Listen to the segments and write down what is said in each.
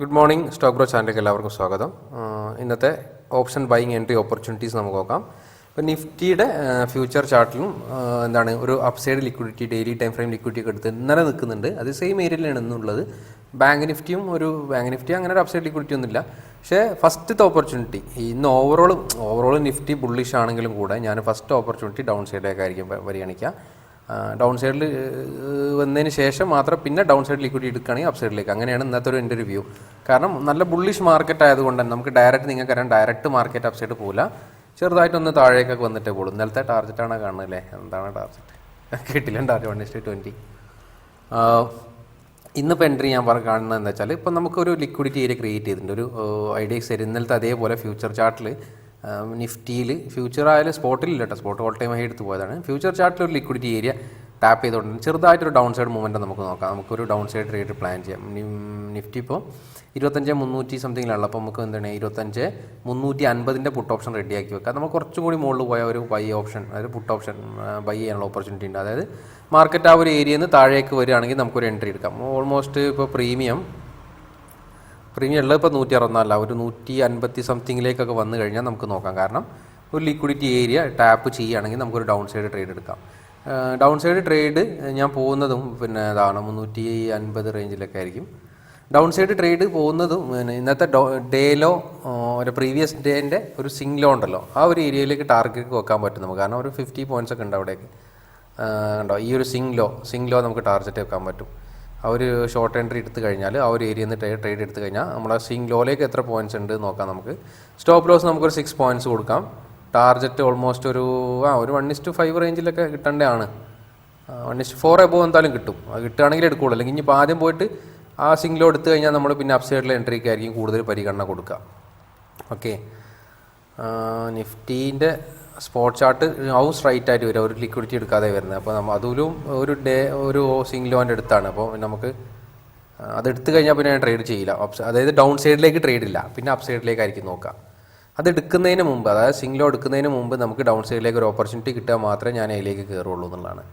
Good morning stock bro ചാനലിലേക്ക് എല്ലാവർക്കും സ്വാഗതം. ഇന്നത്തെ ഓപ്ഷൻ ബൈങ് എൻട്രി ഓപ്പർച്യൂണിറ്റീസ് നമുക്ക് നോക്കാം. ഇപ്പോൾ നിഫ്റ്റിയുടെ ഫ്യൂച്ചർ ചാർട്ടിലും എന്താണ് ഒരു upside liquidity daily time frame liquidity ഒക്കെ എടുത്ത് ഇന്നലെ നിൽക്കുന്നുണ്ട്. അത് സെയിം ഏരിയയിലാണ് ഇന്നുള്ളത്. ബാങ്ക് നിഫ്റ്റിയും ഒരു ബാങ്ക് നിഫ്റ്റി അങ്ങനെ ഒരു അപ്സൈഡ് ലിക്വിഡിറ്റി ഒന്നുമില്ല. പക്ഷേ ഫസ്റ്റത്തെ ഓപ്പർച്യൂണിറ്റി ഇന്ന് ഓവറോൾ ഓവറോൾ നിഫ്റ്റി ബുള്ളിഷ് ആണെങ്കിലും കൂടെ ഞാൻ ഫസ്റ്റ് ഓപ്പർച്യൂണിറ്റി ഡൗൺ സൈഡിലേക്കായിരിക്കും പരിഗണിക്കുക ഡൗൺ സൈഡിൽ വന്നതിന് ശേഷം മാത്രം പിന്നെ ഡൗൺ സൈഡ് ലിക്വിഡിറ്റി എടുക്കുകയാണെങ്കിൽ അപ് സൈഡിലേക്ക് അങ്ങനെയാണ് ഇന്നത്തെ ഒരു എന്റെ റിവ്യൂ കാരണം നല്ല ബുള്ളിഷ് മാർക്കറ്റ് ആയതുകൊണ്ട് തന്നെ നമുക്ക് ഡയറക്റ്റ് നിങ്ങൾക്ക് അറിയാം ഡയറക്റ്റ് മാർക്കറ്റ് അപ് സൈഡ് പോകില്ല ചെറുതായിട്ടൊന്ന് താഴേക്കൊക്കെ വന്നിട്ടേ പോകും ഇന്നലത്തെ ടാർജറ്റാണ് കാണുന്നത് അല്ലേ? എന്താണ് ടാർജറ്റ് കിട്ടില്ല ടാർജറ്റ് വൺ ഇസ്റ്റ് ട്വന്റി ഇന്നിപ്പോൾ എൻട്രി ഞാൻ പറ കാണുന്നത് എന്താ വെച്ചാൽ ഇപ്പം നമുക്കൊരു ലിക്വിഡിറ്റി ഏരിയ ക്രിയേറ്റ് ചെയ്തിട്ടുണ്ട്. ഒരു ഐഡിയക്സ് ഏരിയ ഇന്നലത്തെ അതേപോലെ ഫ്യൂച്ചർ ചാർട്ടിൽ നിഫ്റ്റിയിൽ ഫ്യൂച്ചർ ആയാലും സ്പോട്ടിൽ ഇല്ല കേട്ടോ. സ്പോട്ട് ഓൾ ടൈം ആയി എടുത്ത് പോയതാണ്. ഫ്യൂച്ചർ ചാർട്ടിൽ ഒരു ലിക്വിഡിറ്റി ഏരിയ ടാപ്പ് ചെയ്തുകൊണ്ട് ചെറുതായിട്ടൊരു ഡൗൺ സൈഡ് മൂവ്മെന്റ് നമുക്ക് നോക്കാം. നമുക്കൊരു ഡൗൺ സൈഡ് ട്രേഡ് പ്ലാൻ ചെയ്യാം നിഫ്റ്റി ഇപ്പോൾ ഇരുപത്തഞ്ച് മുന്നൂറ്റി സംതിങ്ങിലുള്ള അപ്പോൾ നമുക്ക് എന്താണ്? ഇരുപത്തഞ്ച് മുന്നൂറ്റി അൻപതിന്റെ പുട്ട് ഓപ്ഷൻ റെഡിയാക്കി വെക്കാം. നമുക്ക് കുറച്ചും കൂടി മുകളിൽ പോയ ഒരു ബൈ ഓപ്ഷൻ അതായത് പുട്ട് ഓപ്ഷൻ ബൈ ചെയ്യാനുള്ള ഓപ്പർച്യൂണിറ്റി ഉണ്ട്. അതായത് മാർക്കറ്റ് ആ ഒരു ഏരിയയിൽ നിന്ന് താഴേക്ക് വരികയാണെങ്കിൽ നമുക്കൊരു എൻട്രി എടുക്കാം. ഓൾമോസ്റ്റ് ഇപ്പോൾ പ്രീമിയം പ്രീമിയം ഉള്ളത് ഇപ്പോൾ നൂറ്റി അറുപത്തിനാലല്ല ഒരു നൂറ്റി അൻപത്തി സംതിങ്ങിലേക്കൊക്കെ വന്നു കഴിഞ്ഞാൽ നമുക്ക് നോക്കാം. കാരണം ഒരു ലിക്വിഡിറ്റി ഏരിയ ടാപ്പ് ചെയ്യുകയാണെങ്കിൽ നമുക്കൊരു ഡൗൺ സൈഡ് ട്രേഡ് എടുക്കാം. ഡൗൺ സൈഡ് ട്രേഡ് ഞാൻ പോകുന്നതും പിന്നെ ഇതാണ് മുന്നൂറ്റി അൻപത് റേഞ്ചിലൊക്കെ ആയിരിക്കും. ഡൗൺ സൈഡ് ട്രേഡ് പോകുന്നതും പിന്നെ ഇന്നത്തെ ഡേയിലോ ഒരു പ്രീവിയസ് ഡേന്റെ ഒരു സിംഗ്ലോ ഉണ്ടല്ലോ. ആ ഒരു ഏരിയയിലേക്ക് ടാർഗറ്റ് വെക്കാൻ പറ്റും നമുക്ക്. കാരണം ഒരു ഫിഫ്റ്റി പോയിന്റ്സ് ഒക്കെ ഉണ്ട് അവിടേക്ക്. ആ, ഉണ്ടോ ഈ ഒരു സിംഗ്ലോ സിംഗ്ലോ നമുക്ക് ടാർഗറ്റ് വെക്കാൻ പറ്റും. ഒരു ഷോർട്ട് എൻട്രി എടുത്തു കഴിഞ്ഞാൽ ആ ഒരു ഏരിയയിൽ നിന്ന് ട്രേഡ് എടുത്തു കഴിഞ്ഞാൽ നമ്മളെ സ്വിംഗ് ലോയിലേക്ക് എത്ര പോയിന്റ്സ് ഉണ്ട് നോക്കാം നമുക്ക്. സ്റ്റോപ്പ് ലോസ് നമുക്കൊരു സിക്സ് പോയിന്റ്സ് കൊടുക്കാം. ടാർജറ്റ് ഓൾമോസ്റ്റ് ഒരു ആ ഒരു വൺ ഇസ്റ്റു ഫൈവ് റേഞ്ചിലൊക്കെ കിട്ടേണ്ടതാണ് one is to four above എന്തായാലും കിട്ടും. അത് കിട്ടുകയാണെങ്കിൽ എടുക്കുള്ളൂ. അല്ലെങ്കിൽ ഇനിയിപ്പോൾ ആദ്യം പോയിട്ട് ആ സിംഗ് ലോ എടുത്തു കഴിഞ്ഞാൽ നമ്മൾ പിന്നെ അപ്സൈഡിലെ എൻട്രിക്കായിരിക്കും കൂടുതൽ പരിഗണന കൊടുക്കുക. ഓക്കെ നിഫ്റ്റീന്റെ സ്പോട്ട് ചാർട്ട് ഹൗസ് സ്ട്രൈറ്റ് ആയിട്ട് വരും. ഒരു ലിക്വിഡിറ്റി എടുക്കാതെ വരുന്നത്. അപ്പോൾ നമ്മൾ അതിലും ഒരു ഡേ ഒരു സിംഗിൾ ലോന്റെ അടുത്താണ്. അപ്പോൾ നമുക്ക് അത് എടുത്തു കഴിഞ്ഞാൽ പിന്നെ ട്രേഡ് ചെയ്യില്ല. അപ്സ് അതായത് ഡൗൺ സൈഡിലേക്ക് ട്രേഡ് ഇല്ല. പിന്നെ അപ്പ് സൈഡിലേക്കായിരിക്കും നോക്കുക അത് എടുക്കുന്നതിന് മുമ്പ് അതായത് സിംഗിൾ ലോ എടുക്കുന്നതിന് മുമ്പ് നമുക്ക് ഡൗൺ സൈഡിലേക്ക് ഒരു ഓപ്പർച്യൂണിറ്റി കിട്ടുക മാത്രമേ ഞാൻ അതിലേക്ക് കയറുള്ളൂ എന്നുള്ളതാണ്.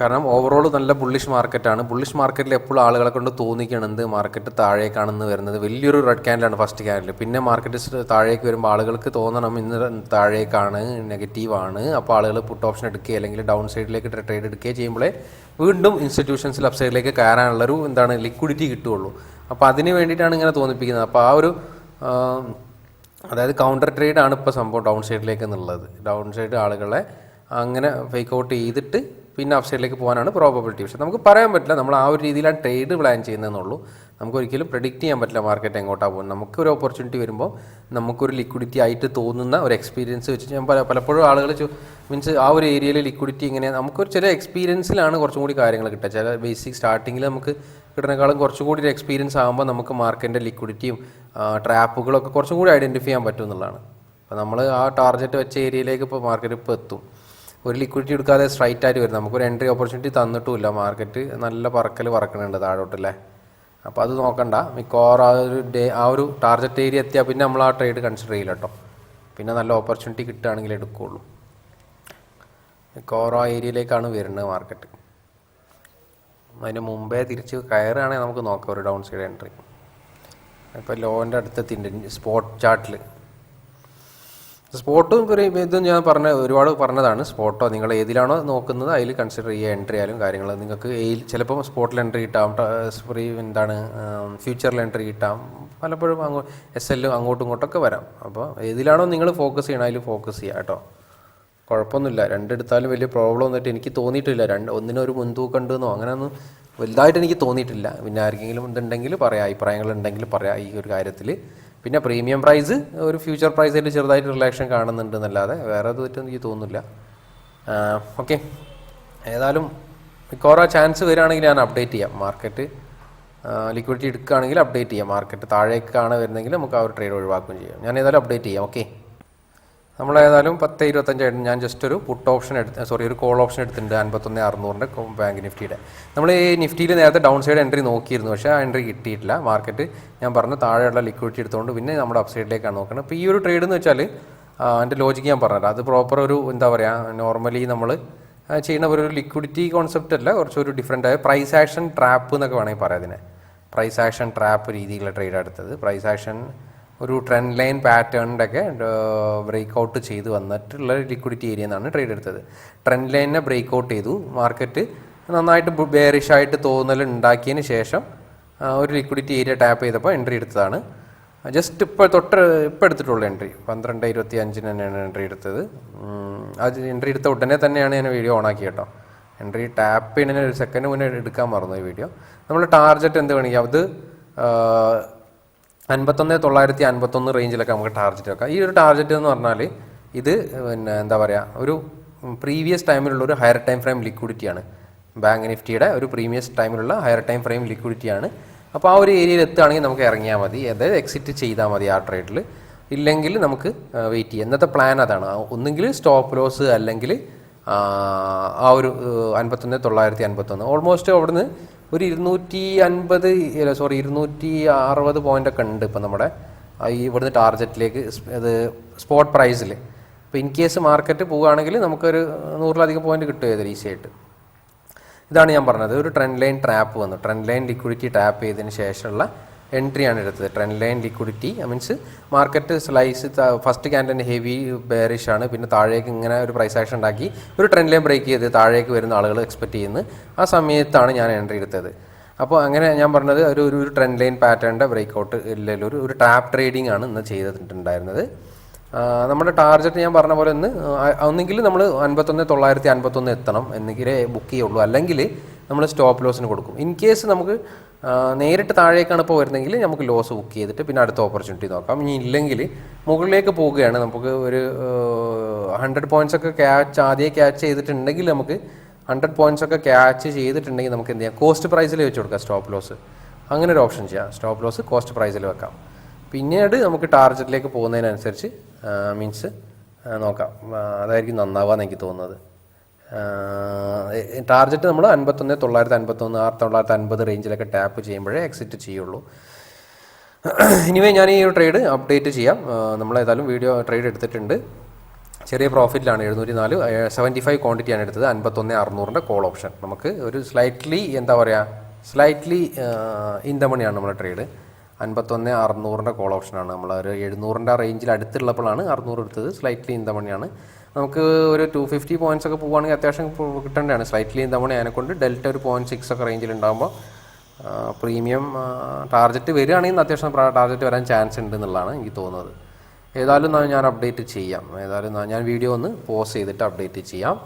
കാരണം ഓവറോൾ നല്ല ബുള്ളിഷ് മാർക്കറ്റാണ് ബുള്ളിഷ് മാർക്കറ്റിൽ എപ്പോഴും ആളുകളെ കൊണ്ട് തോന്നിക്കണത് മാർക്കറ്റ് താഴേക്കാണെന്ന് വരുന്നത്. വലിയൊരു റെഡ് ക്യാൻഡിലാണ് ഫസ്റ്റ് ക്യാൻഡിൽ പിന്നെ മാർക്കറ്റ് താഴേക്ക് വരുമ്പോൾ ആളുകൾക്ക് തോന്നണം ഇന്ന് താഴേക്കാണ് നെഗറ്റീവാണ് അപ്പോൾ ആളുകൾ പുട്ട് ഓപ്ഷൻ എടുക്കുകയോ അല്ലെങ്കിൽ ഡൗൺ സൈഡിലേക്ക് ട്രേഡ് എടുക്കുകയോ ചെയ്യുമ്പോഴേ വീണ്ടും ഇൻസ്റ്റിറ്റ്യൂഷൻസിൽ അപ്സൈഡിലേക്ക് കയറാനുള്ളൊരു എന്താണ് ലിക്വിഡിറ്റി കിട്ടുകയുള്ളൂ. അപ്പോൾ അതിന് വേണ്ടിയിട്ടാണ് ഇങ്ങനെ തോന്നിപ്പിക്കുന്നത്. അപ്പോൾ ആ ഒരു അതായത് കൗണ്ടർ ട്രേഡാണ് ഇപ്പോൾ സംഭവം ഡൗൺ സൈഡിലേക്ക് എന്നുള്ളത്. ഡൗൺ സൈഡ് ആളുകളെ അങ്ങനെ ഫേക്ക് ഔട്ട് ചെയ്തിട്ട് പിന്നെ അപ്സൈഡിലേക്ക് പോകാനാണ് പ്രോബബിലിറ്റി പക്ഷേ നമുക്ക് പറയാൻ പറ്റില്ല നമ്മൾ ആ ഒരു രീതിയിലാണ് ട്രേഡ് പ്ലാൻ ചെയ്യുന്നതെന്നുള്ളൂ. നമുക്ക് ഒരിക്കലും പ്രെഡിക്റ്റ് ചെയ്യാൻ പറ്റില്ല മാർക്കറ്റ് എങ്ങോട്ടാണ് പോകുന്നത്. നമുക്കൊരു ഓപ്പർച്യൂണിറ്റി വരുമ്പോൾ നമുക്കൊരു ലിക്വിഡിറ്റി ആയിട്ട് തോന്നുന്ന ഒരു എക്സ്പീരിയൻസ് വെച്ച് ഞാൻ പല പലപ്പോഴും ആളുകൾ മീൻസ് ആ ഒരു ഏരിയയിൽ ലിക്വിഡിറ്റി ഇങ്ങനെ നമുക്കൊരു ചില എക്സ്പീരിയൻസിലാണ് കുറച്ചും കൂടി കാര്യങ്ങൾ കിട്ടുക. ചില ബേസിക് സ്റ്റാർട്ടിങ്ങിൽ നമുക്ക് കിട്ടുന്നതിനേക്കാളും കുറച്ചും കൂടി ഒരു എക്സ്പീരിയൻസ് ആകുമ്പോൾ നമുക്ക് മാർക്കറ്റിന്റെ ലിക്വിഡിറ്റിയും ട്രാപ്പുകളൊക്കെ കുറച്ചും കൂടി ഐഡന്റിഫൈ ചെയ്യാൻ പറ്റും എന്നുള്ളതാണ്. അപ്പോൾ നമ്മൾ ആ ടാർഗറ്റ് വെച്ച ഏരിയയിലേക്ക് ഇപ്പോൾ മാർക്കറ്റ് ഇപ്പോൾ എത്തും. ഒരു ലിക്വിഡിറ്റി എടുക്കാതെ സ്ട്രൈറ്റ് ആയിട്ട് വരും നമുക്കൊരു എൻട്രി ഓപ്പർച്യൂണിറ്റി തന്നിട്ടുമില്ല. മാർക്കറ്റ് നല്ല പറക്കൽ പറക്കണുണ്ട് താഴോട്ടല്ലേ. അപ്പോൾ അത് നോക്കണ്ട. മിക്കവാറും ആ ഒരു ഡേ ആ ഒരു ടാർഗറ്റ് ഏരിയ എത്തിയാൽ പിന്നെ നമ്മൾ ആ ട്രേഡ് കൺസിഡർ ചെയ്യില്ല കേട്ടോ പിന്നെ നല്ല ഓപ്പർച്യൂണിറ്റി കിട്ടുകയാണെങ്കിൽ എടുക്കുകയുള്ളൂ. മിക്കവാറും ആ ഏരിയയിലേക്കാണ് വരുന്നത് മാർക്കറ്റ് അതിന് മുമ്പേ തിരിച്ച് കയറുകയാണെങ്കിൽ നമുക്ക് നോക്കാം ഒരു ഡൗൺ സൈഡ് എൻട്രി ഇപ്പോൾ ലോന്റെ അടുത്തെത്തിയിട്ടുണ്ട് സ്പോട്ട് ചാർട്ടിൽ സ്പോട്ടും ഇതും ഞാൻ പറഞ്ഞ ഒരുപാട് പറഞ്ഞതാണ്. സ്പോട്ടോ നിങ്ങൾ ഏതിലാണോ നോക്കുന്നത് അതിൽ കൺസിഡർ ചെയ്യുക എൻട്രി ആയാലും കാര്യങ്ങൾ. നിങ്ങൾക്ക് എയിൽ ചിലപ്പോൾ സ്പോട്ടിൽ എൻട്രി കിട്ടാം ഫ്രീ എന്താണ് ഫ്യൂച്ചറിൽ എൻട്രി കിട്ടാം. പലപ്പോഴും അങ്ങോ എസ് എല്ലും അങ്ങോട്ടും ഇങ്ങോട്ടൊക്കെ വരാം. അപ്പോൾ ഏതിലാണോ നിങ്ങൾ ഫോക്കസ് ചെയ്യണം അതിൽ ഫോക്കസ് ചെയ്യുക കേട്ടോ. കുഴപ്പമൊന്നുമില്ല. രണ്ടെടുത്താലും വലിയ പ്രോബ്ലം ഒന്നിട്ട് എനിക്ക് തോന്നിയിട്ടില്ല. രണ്ട് ഒന്നിനൊരു മുൻതൂക്കം ഉണ്ടെന്നോ അങ്ങനെയൊന്നും വലുതായിട്ട് എനിക്ക് തോന്നിയിട്ടില്ല. പിന്നെ ആർക്കെങ്കിലും ഇതുണ്ടെങ്കിൽ പറയാം അഭിപ്രായങ്ങളുണ്ടെങ്കിൽ പറയാം ഈ ഒരു കാര്യത്തിൽ. പിന്നെ പ്രീമിയം പ്രൈസ് ഒരു ഫ്യൂച്ചർ പ്രൈസിൽ ചെറുതായിട്ട് റിലാക്ഷൻ കാണുന്നുണ്ട് എന്നല്ലാതെ വേറെ ഇതായിട്ട് എനിക്ക് തോന്നുന്നില്ല. ഓക്കെ. ഏതായാലും മിക്കവാറും ചാൻസ് വരികയാണെങ്കിൽ ഞാൻ അപ്ഡേറ്റ് ചെയ്യാം. മാർക്കറ്റ് ലിക്വിഡിറ്റി എടുക്കുകയാണെങ്കിൽ അപ്ഡേറ്റ് ചെയ്യാം. മാർക്കറ്റ് താഴേക്കാണ് വരുന്നെങ്കിൽ നമുക്ക് ആ ഒരു ട്രേഡ് ഒഴിവാക്കുകയും ചെയ്യാം. ഞാൻ ഏതായാലും അപ്ഡേറ്റ് ചെയ്യാം. ഓക്കെ. നമ്മൾ ഏതായാലും പത്ത് ഇരുപത്തഞ്ചായിട്ട് ഞാൻ ജസ്റ്റ് ഒരു പുട്ട് ഓപ്ഷൻ എടുത്ത് സോറി ഒരു കോൾ ഓപ്ഷൻ എടുത്തിട്ടുണ്ട് അൻപത്തൊന്ന് അറുന്നൂറിന്റെ ബാങ്ക് നിഫ്റ്റിയുടെ. നമ്മൾ ഈ നിഫ്റ്റിയിൽ നേരത്തെ ഡൗൺ സൈഡ് എൻട്രി നോക്കിയിരുന്നു പക്ഷേ ആ എൻട്രി കിട്ടിയിട്ടില്ല. മാർക്കറ്റ് ഞാൻ പറഞ്ഞ താഴെയുള്ള ലിക്വിഡിറ്റി എടുത്തുകൊണ്ട് പിന്നെ നമ്മുടെ അപ്സൈഡിലേക്കാണ് നോക്കുന്നത് അപ്പോൾ ഈ ഒരു ട്രേഡ് എന്ന് വെച്ചാൽ എന്റെ ലോജിക്ക് ഞാൻ പറഞ്ഞത് അത് പ്രോപ്പർ ഒരു എന്താ പറയുക നോർമലി നമ്മൾ ചെയ്യുന്ന ഒരു ലിക്വിഡിറ്റി കോൺസെപ്റ്റ് അല്ല കുറച്ചൊരു ഡിഫറെന്റ് ആയ പ്രൈസ് ആക്ഷൻ ട്രാപ്പ് എന്നൊക്കെ വേണമെങ്കിൽ പറയാം അതിനെ. പ്രൈസ് ആക്ഷൻ ട്രാപ്പ് രീതിയിലുള്ള ട്രേഡ് എടുത്തത്. പ്രൈസ് ആക്ഷൻ ഒരു ട്രെൻഡ് ലൈൻ പാറ്റേണിന്റെ ഒക്കെ ബ്രേക്ക് ഔട്ട് ചെയ്ത് വന്നിട്ടുള്ള ലിക്വിഡിറ്റി ഏരിയ എന്നാണ് ട്രേഡ് എടുത്തത്. ട്രെൻഡ് ലൈനിനെ ബ്രേക്ക് ഔട്ട് ചെയ്തു. മാർക്കറ്റ് നന്നായിട്ട് ബെയറിഷ് ആയിട്ട് തോന്നൽ ഉണ്ടാക്കിയതിന് ശേഷം ഒരു ലിക്വിഡിറ്റി ഏരിയ ടാപ്പ് ചെയ്തപ്പോൾ എൻട്രി എടുത്തതാണ്. ജസ്റ്റ് ഇപ്പോൾ തൊട്ട് ഇപ്പോൾ എടുത്തിട്ടുള്ള എൻട്രി പന്ത്രണ്ട് ഇരുപത്തി അഞ്ചിന് തന്നെയാണ് എൻട്രി എടുത്തത്. അത് എൻട്രി എടുത്ത ഉടനെ തന്നെയാണ് ഞാൻ വീഡിയോ ഓണാക്കി കേട്ടോ. എൻട്രി ടാപ്പ് ചെയ്യുന്നതിന് ഒരു സെക്കൻഡ് മുന്നേ എടുക്കാൻ മറന്നു ഈ വീഡിയോ നമ്മൾ ടാർജറ്റ് എന്ത് വേണമെങ്കിൽ അത് അൻപത്തൊന്ന് തൊള്ളായിരത്തി അൻപത്തൊന്ന് റേഞ്ചിലൊക്കെ നമുക്ക് ടാർജറ്റ് വെക്കാം. ഈ ഒരു ടാർജറ്റ് എന്ന് പറഞ്ഞാൽ ഇത് പിന്നെ എന്താ പറയുക ഒരു പ്രീവിയസ് ടൈമിലുള്ള ഒരു ഹയർ ടൈം ഫ്രെയിം ലിക്വിഡിറ്റിയാണ് ബാങ്ക് നിഫ്റ്റിയുടെ ഒരു പ്രീവിയസ് ടൈമിലുള്ള ഹയർ ടൈം ഫ്രെയിം ലിക്വിഡിറ്റിയാണ് അപ്പോൾ ആ ഒരു ഏരിയയിൽ എത്തുകയാണെങ്കിൽ നമുക്ക് ഇറങ്ങിയാൽ മതി. അതായത് എക്സിറ്റ് ചെയ്താൽ മതി ആ ട്രേഡിൽ ഇല്ലെങ്കിൽ നമുക്ക് വെയിറ്റ് ചെയ്യാം. ഇന്നത്തെ പ്ലാൻ അതാണ്. ഒന്നുകിൽ സ്റ്റോപ്പ് ലോസ് അല്ലെങ്കിൽ ആ ഒരു അൻപത്തൊന്ന് തൊള്ളായിരത്തി അൻപത്തൊന്ന്. ഓൾമോസ്റ്റ് അവിടുന്ന് ഒരു ഇരുന്നൂറ്റി അൻപത് സോറി ഇരുന്നൂറ്റി അറുപത് പോയിന്റ് ഒക്കെ ഉണ്ട് ഇപ്പം നമ്മുടെ. ഈ ഇവിടുന്ന് ടാർജറ്റിലേക്ക് അത് സ്പോട്ട് പ്രൈസിൽ ഇപ്പോൾ ഇൻ കേസ് മാർക്കറ്റ് പോവുകയാണെങ്കിൽ നമുക്കൊരു നൂറിലധികം പോയിന്റ് കിട്ടും ഏതൊരു ഈസി ആയിട്ട്. ഇതാണ് ഞാൻ പറഞ്ഞത്. ഒരു ട്രെൻഡ് ലൈൻ ട്രാപ്പ് വന്നു. ട്രെൻഡ് ലൈൻ ലിക്വിഡിറ്റി ടാപ്പ് ചെയ്തതിന് ശേഷമുള്ള എൻട്രിയാണ് എടുത്തത്. Trend line liquidity means market slice first ക്യാൻഡിന് heavy bearish ആണ്. പിന്നെ താഴേക്ക് ഇങ്ങനെ ഒരു പ്രൈസ് ആക്ഷൻ ഉണ്ടാക്കി. ഒരു ട്രെൻഡ് ലൈൻ ബ്രേക്ക് ചെയ്ത് താഴേക്ക് വരുന്ന ആളുകൾ എക്സ്പെക്ട് ചെയ്യുന്നത് ആ സമയത്താണ് ഞാൻ എൻട്രി എടുത്തത്. അപ്പോൾ അങ്ങനെ ഞാൻ പറഞ്ഞത് ഒരു ഒരു ട്രെൻഡ് ലൈൻ പാറ്റേണിന്റെ ബ്രേക്ക് ഔട്ട് ഇല്ലല്ലോ ഒരു ഒരു ടാപ്പ് ട്രേഡിംഗ് ആണ് ഇന്ന് ചെയ്തിട്ടുണ്ടായിരുന്നത്. നമ്മുടെ ടാർഗറ്റ് ഞാൻ പറഞ്ഞ പോലെ ഒന്ന് ഒന്നെങ്കിൽ നമ്മൾ അൻപത്തൊന്ന് തൊള്ളായിരത്തി അൻപത്തൊന്ന് എത്തണം എന്നെങ്കിലേ ബുക്ക് ചെയ്യുള്ളൂ. അല്ലെങ്കിൽ നമ്മൾ സ്റ്റോപ്പ് ലോസിന് കൊടുക്കും. ഇൻ കേസ് നമുക്ക് നേരിട്ട് താഴേക്കാണ് ഇപ്പോൾ വരുന്നതെങ്കിൽ നമുക്ക് ലോസ് ബുക്ക് ചെയ്തിട്ട് പിന്നെ അടുത്ത ഓപ്പർച്യൂണിറ്റി നോക്കാം. ഇനി ഇല്ലെങ്കിൽ മുകളിലേക്ക് പോവുകയാണ്. നമുക്ക് ഒരു ഹൺഡ്രഡ് പോയിന്റ്സ് ഒക്കെ ക്യാച്ച് ആദ്യം ക്യാച്ച് ചെയ്തിട്ടുണ്ടെങ്കിൽ നമുക്ക് ഹൺഡ്രഡ് പോയിന്റ്സ് ഒക്കെ ക്യാച്ച് ചെയ്തിട്ടുണ്ടെങ്കിൽ നമുക്ക് എന്ത് ചെയ്യാം? കോസ്റ്റ് പ്രൈസിൽ വെച്ച് കൊടുക്കാം സ്റ്റോപ്പ് ലോസ് അങ്ങനെ ഒരു ഓപ്ഷൻ ചെയ്യാം. സ്റ്റോപ്പ് ലോസ് കോസ്റ്റ് പ്രൈസിൽ വെക്കാം. പിന്നീട് നമുക്ക് ടാർജറ്റിലേക്ക് പോകുന്നതിനനുസരിച്ച് മീൻസ് നോക്കാം. അതായിരിക്കും നന്നാവാന്ന് എനിക്ക് തോന്നുന്നത്. ടാർഗറ്റ് നമ്മൾ അൻപത്തൊന്ന് തൊള്ളായിരത്തി അൻപത്തൊന്ന് ആറ് തൊള്ളായിരത്തി അൻപത് റേഞ്ചിലൊക്കെ ടാപ്പ് ചെയ്യുമ്പോഴേ എക്സിറ്റ് ചെയ്യുള്ളൂ. ഇനിവേ ഞാൻ ഈ ഒരു ട്രേഡ് അപ്ഡേറ്റ് ചെയ്യാം. നമ്മൾ ഏതായാലും വീഡിയോ ട്രേഡ് എടുത്തിട്ടുണ്ട്. ചെറിയ പ്രോഫിറ്റിലാണ് എഴുന്നൂറ്റി നാല് സെവന്റി ഫൈവ് ക്വാണ്ടിറ്റിയാണ് എടുത്തത്. അൻപത്തൊന്ന് അറുന്നൂറിന്റെ കോൾ ഓപ്ഷൻ നമുക്ക് ഒരു സ്ലൈറ്റ്ലി എന്താ പറയുക സ്ലൈറ്റ്ലി ഇൻ ദ മണിയാണ് നമ്മുടെ ട്രേഡ് അൻപത്തൊന്ന് അറുന്നൂറിന്റെ കോൾ ഓപ്ഷനാണ് നമ്മൾ ഒരു എഴുന്നൂറിന്റെ റേഞ്ചിൽ അടുത്തുള്ളപ്പോഴാണ് അറുന്നൂറ് എടുത്തത്. സ്ലൈറ്റ്ലി ഇൻ ദ മണിയാണ് നമുക്ക് ഒരു ടു ഫിഫ്റ്റി പോയിന്റ്സ് ഒക്കെ പോവുകയാണെങ്കിൽ അത്യാവശ്യം കിട്ടേണ്ടതാണ്. സ്ലൈറ്റ്ലി തവണ അതിനെക്കൊണ്ട് ഡെൽറ്റ ഒരു പോയിന്റ് സിക്സ് ഒക്കെ റേഞ്ചിൽ ഉണ്ടാകുമ്പോൾ പ്രീമിയം ടാർഗറ്റ് വരികയാണെങ്കിൽ അത്യാവശ്യം ടാർഗറ്റ് വരാൻ ചാൻസ് ഉണ്ട് എന്നുള്ളതാണ് എനിക്ക് തോന്നുന്നത്. ഏതായാലും ഞാൻ അപ്ഡേറ്റ് ചെയ്യാം. ഏതായാലും ഞാൻ വീഡിയോ ഒന്ന് പോസ് ചെയ്തിട്ട് അപ്ഡേറ്റ് ചെയ്യാം.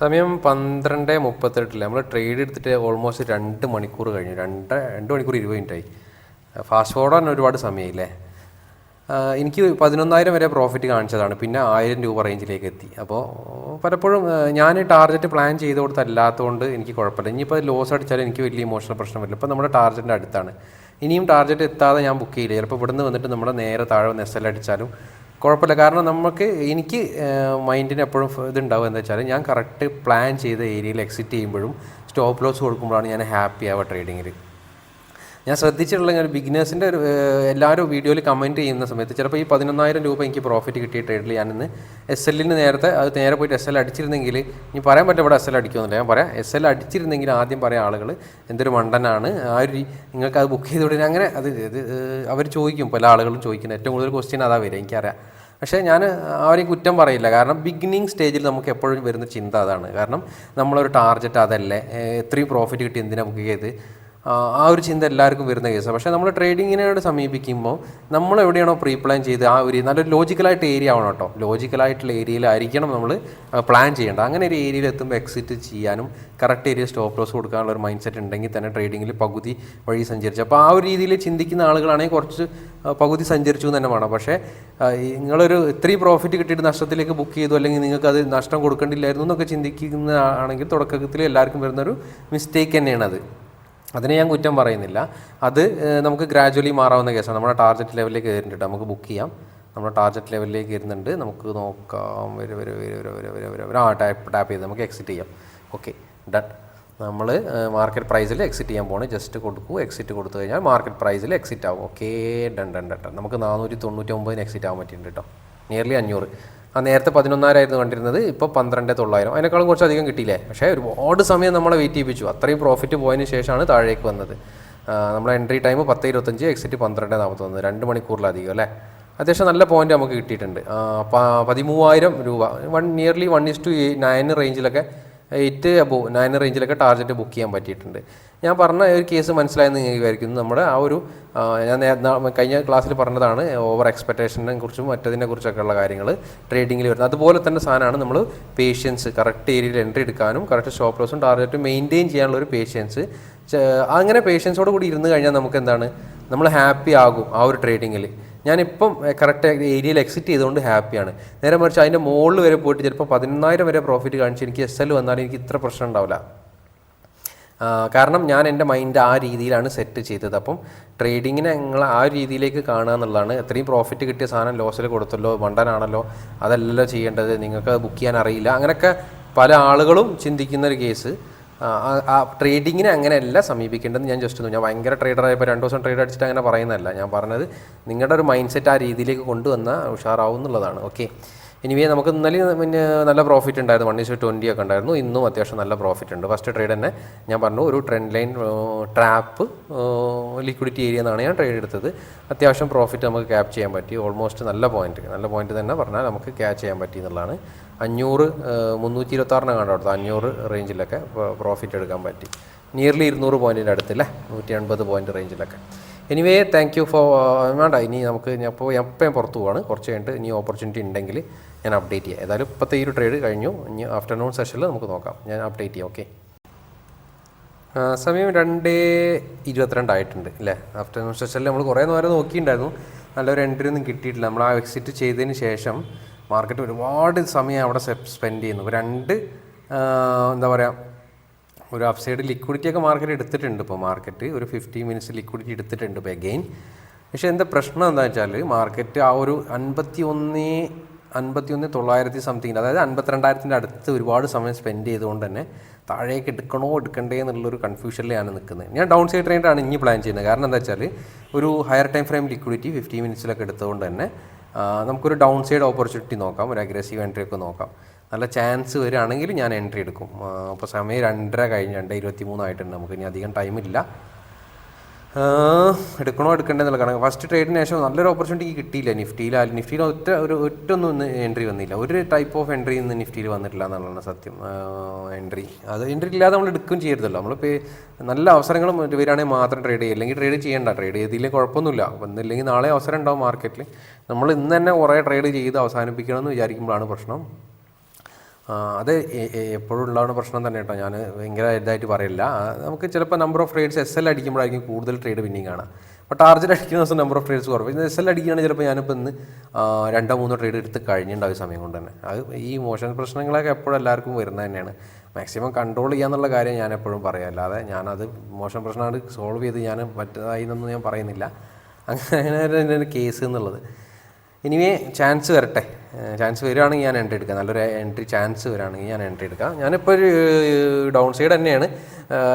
സമയം പന്ത്രണ്ട് മുപ്പത്തെട്ടിൽ. നമ്മൾ ട്രേഡ് എടുത്തിട്ട് ഓൾമോസ്റ്റ് രണ്ട് മണിക്കൂർ കഴിഞ്ഞു. രണ്ട് രണ്ട് മണിക്കൂർ ഇരുപത് മിനിറ്റ് ആയി ഫാസ്റ്റ് ഫോർവേഡ് തന്നെ ഒരുപാട് സമയമില്ലേ? എനിക്ക് പതിനൊന്നായിരം വരെ പ്രോഫിറ്റ് കാണിച്ചതാണ്. പിന്നെ ആയിരം രൂപ റേഞ്ചിലേക്ക് എത്തി. അപ്പോൾ പലപ്പോഴും ഞാൻ ടാർഗറ്റ് പ്ലാൻ ചെയ്ത് കൊടുത്തല്ലാത്തതുകൊണ്ട് എനിക്ക് കുഴപ്പമില്ല. ഇനിയിപ്പോൾ ലോസ് അടിച്ചാലും എനിക്ക് വലിയ ഇമോഷണൽ പ്രശ്നം വരില്ല. ഇപ്പോൾ നമ്മുടെ ടാർഗറ്റിന്റെ അടുത്താണ്. ഇനിയും ടാർഗറ്റ് എത്താതെ ഞാൻ ബുക്ക് ചെയ്യില്ല. ചിലപ്പോൾ ഇവിടുന്ന് വന്നിട്ട് നമ്മുടെ നേരെ താഴെ എൽ അടിച്ചാലും കുഴപ്പമില്ല. കാരണം നമുക്ക് എനിക്ക് മൈൻഡിന് എപ്പോഴും ഇതുണ്ടാവും എന്താ വെച്ചാൽ ഞാൻ കറക്റ്റ് പ്ലാൻ ചെയ്ത ഏരിയയിൽ എക്സിറ്റ് ചെയ്യുമ്പോഴും സ്റ്റോപ്പ് ലോസ് കൊടുക്കുമ്പോഴാണ് ഞാൻ ഹാപ്പി ആവുക ട്രേഡിങ്ങിൽ ഞാൻ ശ്രദ്ധിച്ചിട്ടുള്ള ഒരു ബിഗിനേഴ്സിന്റെ ഒരു എല്ലാവരും വീഡിയോയിൽ കമന്റ് ചെയ്യുന്ന സമയത്ത് ചിലപ്പോൾ ഈ പതിനൊന്നായിരം രൂപ എനിക്ക് പ്രോഫിറ്റ് കിട്ടിയ ട്രേഡിൽ ഞാനിന്ന് എസ് എല്ലിന് നേരത്തെ അത് നേരെ പോയിട്ട് എസ് എൽ അടിച്ചിരുന്നെങ്കിൽ ഇനി പറയാൻ പറ്റും ഇവിടെ എസ് എൽ അടിക്കുമെന്നില്ല. ഞാൻ പറയാം എസ് എൽ അടിച്ചിരുന്നെങ്കിൽ ആദ്യം പറയാം ആളുകൾ എന്തൊരു മണ്ടനാണ് ആ ഒരു നിങ്ങൾക്ക് അത് ബുക്ക് ചെയ്ത് വിടുന്ന അങ്ങനെ അത് അവർ ചോദിക്കും പല ആളുകളും ചോദിക്കുന്നത് ഏറ്റവും കൂടുതൽ ക്വസ്റ്റ്യൻ അതാ വരിക എനിക്കറിയാം. പക്ഷേ ഞാൻ ആരെയും കുറ്റം പറയില്ല. കാരണം ബിഗിനിങ് സ്റ്റേജിൽ നമുക്ക് എപ്പോഴും വരുന്ന ചിന്ത അതാണ്. കാരണം നമ്മളൊരു ടാർഗറ്റ് അതല്ലേ എത്രയും പ്രോഫിറ്റ് കിട്ടി എന്തിനാണ് ബുക്ക് ചെയ്ത്? ആ ഒരു ചിന്ത എല്ലാവർക്കും വരുന്ന കേസാണ് പക്ഷേ നമ്മൾ ട്രേഡിങ്ങിനോട് സമീപിക്കുമ്പോൾ നമ്മൾ എവിടെയാണോ പ്രീ പ്ലാൻ ചെയ്ത് ആ ഒരു നല്ലൊരു ലോജിക്കലായിട്ട് ഏരിയ ആവണം കേട്ടോ. ലോജിക്കലായിട്ടുള്ള ഏരിയയിലായിരിക്കണം നമ്മൾ പ്ലാൻ ചെയ്യേണ്ടത്. അങ്ങനെ ഒരു ഏരിയയിൽ എത്തുമ്പോൾ എക്സിറ്റ് ചെയ്യാനും കറക്റ്റ് ഏരിയ സ്റ്റോപ്പ് ലോസ് കൊടുക്കാനുള്ള ഒരു മൈൻഡ് സെറ്റ് ഉണ്ടെങ്കിൽ തന്നെ ട്രേഡിങ്ങിൽ പകുതി വഴി സഞ്ചരിച്ചു. അപ്പോൾ ആ ഒരു രീതിയിൽ ചിന്തിക്കുന്ന ആളുകളാണെങ്കിൽ കുറച്ച് പകുതി സഞ്ചരിച്ചു എന്ന് തന്നെ വേണം. പക്ഷേ നിങ്ങളൊരു ഇത്രയും പ്രോഫിറ്റ് കിട്ടിയിട്ട് നഷ്ടത്തിലേക്ക് ബുക്ക് ചെയ്തു അല്ലെങ്കിൽ നിങ്ങൾക്ക് അത് നഷ്ടം കൊടുക്കേണ്ടില്ലായിരുന്നു എന്നൊക്കെ ചിന്തിക്കുന്ന ആണെങ്കിൽ തുടക്കത്തിൽ എല്ലാവർക്കും വരുന്നൊരു മിസ്റ്റേക്ക് തന്നെയാണ് അത് അതിനെ ഞാൻ കുറ്റം പറയുന്നില്ല. അത് നമുക്ക് ഗ്രാജുവലി മാറാവുന്ന കേസാണ്. നമ്മുടെ ടാർഗറ്റ് ലെവലിലേക്ക് കയറിയിട്ട് നമുക്ക് ബുക്ക് ചെയ്യാം. നമ്മുടെ ടാർഗറ്റ് ലെവലിലേക്ക് വരുന്നുണ്ട് നമുക്ക് നോക്കാം. വരെ വരെ വരെ വരെ വരെ വരെ വരെ. ആ ടാപ്പ് ടാപ്പ് ചെയ്ത് നമുക്ക് എക്സിറ്റ് ചെയ്യാം. ഓക്കെ ഡൺ നമ്മൾ മാർക്കറ്റ് പ്രൈസിൽ എക്സിറ്റ് ചെയ്യാൻ പോകണം ജസ്റ്റ് കൊടുക്കൂ. എക്സിറ്റ് കൊടുത്തു കഴിഞ്ഞാൽ മാർക്കറ്റ് പ്രൈസിൽ എക്സിറ്റ് ആവും. ഓക്കെ ഡൺ ഡൺ ഡൺ നമുക്ക് നാനൂറ്റി തൊണ്ണൂറ്റി ഒമ്പതിന് എക്സിറ്റ് ആവാൻ പറ്റിയിട്ടുണ്ട് കേട്ടോ. നിയർലി അഞ്ഞൂറ്. ആ നേരത്തെ പതിനൊന്നായിരമായിരുന്നു കണ്ടിരുന്നത്. ഇപ്പോൾ പന്ത്രണ്ട് തൊള്ളായിരം. അതിനേക്കാളും കുറച്ചധികം കിട്ടിയില്ലേ? പക്ഷേ ഒരുപാട് സമയം നമ്മളെ വെയിറ്റ് ചെയ്യിപ്പിച്ചു. അത്രയും പ്രോഫിറ്റ് പോയതിന് ശേഷമാണ് താഴേക്ക് വന്നത്. നമ്മുടെ എൻട്രി ടൈം പത്ത് ഇരുപത്തഞ്ച് എക്സിറ്റ് പന്ത്രണ്ട് നാൽപ്പത്തൊന്ന് രണ്ട് മണിക്കൂറിലധികം അല്ലേ? അത്യാവശ്യം നല്ല പോയിന്റ് നമുക്ക് കിട്ടിയിട്ടുണ്ട്. പതിമൂവായിരം രൂപ. One nearly one is to nine റേഞ്ചിലൊക്കെ eight above nine റേഞ്ചിലൊക്കെ ടാർഗറ്റ് ബുക്ക് ചെയ്യാൻ പറ്റിയിട്ടുണ്ട്. ഞാൻ പറഞ്ഞ ഒരു കേസ് മനസ്സിലായെന്ന് വിചാരിക്കുന്നു. നമ്മുടെ ആ ഒരു ഞാൻ കഴിഞ്ഞ ക്ലാസ്സിൽ പറഞ്ഞതാണ് ഓവർ എക്സ്പെക്റ്റേഷനെ കുറിച്ചും മറ്റതിനെ കുറിച്ചൊക്കെ ഉള്ള കാര്യങ്ങൾ ട്രേഡിങ്ങിൽ വരുന്നത്. അതുപോലെ തന്നെ സാധനമാണ് നമ്മൾ പേഷ്യൻസ് കറക്റ്റ് ഏരിയയിൽ എൻട്രി എടുക്കാനും കറക്റ്റ് സ്റ്റോപ്പ് ലോസും ടാർജറ്റും മെയിന്റെയിൻ ചെയ്യാനുള്ള ഒരു പേഷ്യൻസ് അങ്ങനെ പേഷ്യൻസോട് കൂടി ഇരുന്ന് കഴിഞ്ഞാൽ നമുക്ക് എന്താണ്? നമ്മൾ ഹാപ്പി ആകും ആ ഒരു ട്രേഡിങ്ങിൽ ഞാനിപ്പം കറക്റ്റ് ഏരിയയിൽ എക്സിറ്റ് ചെയ്തുകൊണ്ട് ഹാപ്പിയാണ് നേരെ മറിച്ച് അതിന്റെ മുകളിൽ വരെ പോയിട്ട് ചിലപ്പോൾ പതിനൊന്നായിരം വരെ പ്രോഫിറ്റ് കാണിച്ച് എനിക്ക് എസ് എൽ വന്നാലും എനിക്ക് ഇത്ര പ്രശ്നം ഉണ്ടാവില്ല. കാരണം ഞാൻ എന്റെ മൈൻഡ് ആ രീതിയിലാണ് സെറ്റ് ചെയ്തത്. അപ്പം ട്രേഡിങ്ങിനെ നിങ്ങൾ ആ രീതിയിലേക്ക് കാണുക എന്നുള്ളതാണ്. എത്രയും പ്രോഫിറ്റ് കിട്ടിയ സാധനം ലോസിൽ കൊടുത്തല്ലോ മണ്ടനാണല്ലോ അതല്ലല്ലോ ചെയ്യേണ്ടത്. നിങ്ങൾക്ക് ബുക്ക് ചെയ്യാൻ അറിയില്ല. അങ്ങനെയൊക്കെ പല ആളുകളും ചിന്തിക്കുന്ന ഒരു കേസ് ആ, ട്രേഡിങ്ങിനെ അങ്ങനെയല്ല സമീപിക്കേണ്ടത് ഞാൻ ജസ്റ്റ് ഞാൻ ഭയങ്കര ട്രേഡർ ആയപ്പോൾ രണ്ട് ദിവസം ട്രേഡ് അടിച്ചിട്ട് അങ്ങനെ പറയുന്നതല്ല. ഞാൻ പറഞ്ഞത് നിങ്ങളുടെ ഒരു മൈൻഡ് സെറ്റ് ആ രീതിയിലേക്ക് കൊണ്ടുവന്നാൽ ഉഷാറാവും എന്നുള്ളതാണ്. ഓക്കെ എനിവേ നമുക്ക് ഇന്നലെ പിന്നെ നല്ല പ്രോഫിറ്റ് ഉണ്ടായിരുന്നു. വൺ ഇസ് ട്വന്റി ഒക്കെ ഉണ്ടായിരുന്നു. ഇന്നും അത്യാവശ്യം നല്ല പ്രോഫിറ്റ് ഉണ്ട്. ഫസ്റ്റ് ട്രേഡ് തന്നെ ഞാൻ പറഞ്ഞു ഒരു trend line trap liquidity area എന്നാണ് ഞാൻ ട്രേഡ് എടുത്തത്. അത്യാവശ്യം പ്രോഫിറ്റ് നമുക്ക് ക്യാപ് ചെയ്യാൻ പറ്റി. ഓൾമോസ്റ്റ് നല്ല പോയിന്റ് നല്ല പോയിന്റ് തന്നെ പറഞ്ഞാൽ നമുക്ക് ക്യാച്ച് ചെയ്യാൻ പറ്റി എന്നുള്ളതാണ്. അഞ്ഞൂറ് മുന്നൂറ്റി ഇരുപത്താറിന് കണ്ടോ അഞ്ഞൂറ് റേഞ്ചിലൊക്കെ പ്രോഫിറ്റ് എടുക്കാൻ പറ്റി. നിയർലി ഇരുന്നൂറ് പോയിന്റിന്റെ അടുത്തില്ലേ? നൂറ്റി എൺപത് പോയിന്റ് റേഞ്ചിലൊക്കെ എനിവേ താങ്ക് യു ഫോർ വേണ്ട ഇനി നമുക്ക് ഞാൻ ഇപ്പോൾ എപ്പോഴും പുറത്ത് പോവാണ്. കുറച്ച് കഴിഞ്ഞിട്ട് ഇനി ഓപ്പർച്യൂണിറ്റി ഉണ്ടെങ്കിൽ ഞാൻ അപ്ഡേറ്റ് ചെയ്യാം. ഏതായാലും ഇപ്പോഴത്തെ ഈ ഒരു ട്രേഡ് കഴിഞ്ഞു. ഇനി ആഫ്റ്റർനൂൺ സെഷനിൽ നമുക്ക് നോക്കാം. ഞാൻ അപ്ഡേറ്റ് ചെയ്യാം ഓക്കെ സമയം രണ്ട് ഇരുപത്തിരണ്ടായിട്ടുണ്ട് അല്ലേ ആഫ്റ്റർനൂൺ സെഷനിൽ നമ്മൾ കുറേ നേരം നോക്കിയിട്ടുണ്ടായിരുന്നു. നല്ലൊരു എൻട്രി ഒന്നും കിട്ടിയിട്ടില്ല. നമ്മൾ ആ എക്സിറ്റ് ചെയ്തതിന് ശേഷം മാർക്കറ്റ് ഒരുപാട് സമയം അവിടെ സ്പെൻഡ് ചെയ്യുന്നു. രണ്ട് എന്താ പറയുക ഒരു അപ്സൈഡ് ലിക്വിഡിറ്റി ഒക്കെ മാർക്കറ്റ് എടുത്തിട്ടുണ്ട് ഇപ്പോൾ മാർക്കറ്റ് ഒരു ഫിഫ്റ്റി മിനിറ്റ്സ് ലിക്വിഡിറ്റി എടുത്തിട്ടുണ്ട് ഇപ്പോൾ അഗെയിൻ പക്ഷേ എന്താ പ്രശ്നം എന്താ വെച്ചാൽ മാർക്കറ്റ് ആ ഒരു അൻപത്തി ഒന്ന് അൻപത്തി ഒന്ന് തൊള്ളായിരത്തി സംതിങ് അതായത് അൻപത്തിരണ്ടായിരത്തിന്റെ അടുത്ത് ഒരുപാട് സമയം സ്പെൻഡ് ചെയ്തുകൊണ്ട് തന്നെ താഴേക്ക് എടുക്കണോ എടുക്കണ്ടേ എന്നുള്ളൊരു കൺഫ്യൂഷനിലാണ് നിൽക്കുന്നത് ഞാൻ ഡൗൺ സൈഡ് ട്രെയിനാണ് ഇനി പ്ലാൻ ചെയ്യുന്നത് കാരണം എന്താ വെച്ചാൽ ഒരു higher time frame liquidity fifty മിനിറ്റ്സിലൊക്കെ എടുത്തുകൊണ്ട് തന്നെ നമുക്കൊരു ഡൗൺ സൈഡ് ഓപ്പർച്യൂണിറ്റി നോക്കാം ഒരു അഗ്രസീവ് എൻട്രി ഒക്കെ നോക്കാം. നല്ല ചാൻസ് വരികയാണെങ്കിൽ ഞാൻ എൻട്രി എടുക്കും. അപ്പോൾ സമയം രണ്ടര കഴിഞ്ഞ് രണ്ട് ഇരുപത്തി മൂന്നായിട്ടുണ്ട് നമുക്ക് ഇനി അധികം ടൈമില്ല എടുക്കണോ എടുക്കണ്ടെന്നുള്ള കാരണം. ഫസ്റ്റ് ട്രേഡിന് ശേഷം നല്ലൊരു ഓപ്പർച്യൂണിറ്റി കിട്ടിയില്ല. നിഫ്റ്റിയിൽ നിഫ്റ്റിയിൽ ഒറ്റ ഒരു ഒറ്റ ഒന്നും എൻട്രി വന്നില്ല. ഒരു ടൈപ്പ് ഓഫ് എൻട്രി ഇന്ന് നിഫ്റ്റിയിൽ വന്നിട്ടില്ല എന്നുള്ളതാണ് സത്യം. എൻട്രി അത് എൻട്രി ഇല്ലാതെ നമ്മൾ എടുക്കുകയും ചെയ്യരുതല്ലോ. നമ്മളിപ്പോൾ നല്ല അവസരങ്ങൾ വരികയാണെങ്കിൽ മാത്രം ട്രേഡ് ചെയ്യുക. അല്ലെങ്കിൽ ട്രേഡ് ചെയ്യേണ്ട. ട്രേഡ് ചെയ്തില്ലെങ്കിൽ കുഴപ്പമൊന്നുമില്ല. വന്നില്ലെങ്കിൽ നാളെ അവസരം ഉണ്ടാവും മാർക്കറ്റിൽ നമ്മൾ ഇന്ന് തന്നെ കുറേ ട്രേഡ് ചെയ്ത് അവസാനിപ്പിക്കണം എന്ന് വിചാരിക്കുമ്പോഴാണ് പ്രശ്നം. അത് എപ്പോഴും ഉണ്ടാവുന്ന പ്രശ്നം തന്നെ കേട്ടോ. ഞാൻ ഭയങ്കര ഇതായിട്ട് പറയില്ല. നമുക്ക് ചിലപ്പോൾ number of trades S L അടിക്കുമ്പോഴായിരിക്കും കൂടുതൽ ട്രേഡ് വിന്നിങ് കാണാം. അപ്പോൾ ടാർജറ്റ് അടിക്കുന്ന ദിവസം നമ്പർ ഓഫ് ട്രേഡ്സ് കുറവ്. ഇന്ന് എസ് എൽ അടിക്കുകയാണെങ്കിൽ ചിലപ്പോൾ ഞാനിപ്പോൾ ഇന്ന് രണ്ടോ മൂന്നോ ട്രേഡ് എടുത്ത് കഴിഞ്ഞിട്ടുണ്ടാവും സമയം കൊണ്ട് തന്നെ. അത് ഈ മോഷൻ പ്രശ്നങ്ങളൊക്കെ എപ്പോഴും എല്ലാവർക്കും വരുന്നത് തന്നെയാണ്. മാക്സിമം കൺട്രോൾ ചെയ്യാന്നുള്ള കാര്യം ഞാൻ എപ്പോഴും പറയാം. അല്ലാതെ ഞാനത് മോശം പ്രശ്നമാണ് സോൾവ് ചെയ്ത് ഞാൻ മറ്റേതായി എന്നൊന്നും ഞാൻ പറയുന്നില്ല. അങ്ങനെ കേസ് എന്നുള്ളത്. ഇനിവേ ചാൻസ് വരട്ടെ. ചാൻസ് വരികയാണെങ്കിൽ ഞാൻ എൻട്രി എടുക്കാം. നല്ലൊരു എൻട്രി ചാൻസ് വരികയാണെങ്കിൽ ഞാൻ എൻട്രി എടുക്കാം. ഞാനിപ്പോൾ ഒരു ഡൗൺ സൈഡ് തന്നെയാണ്.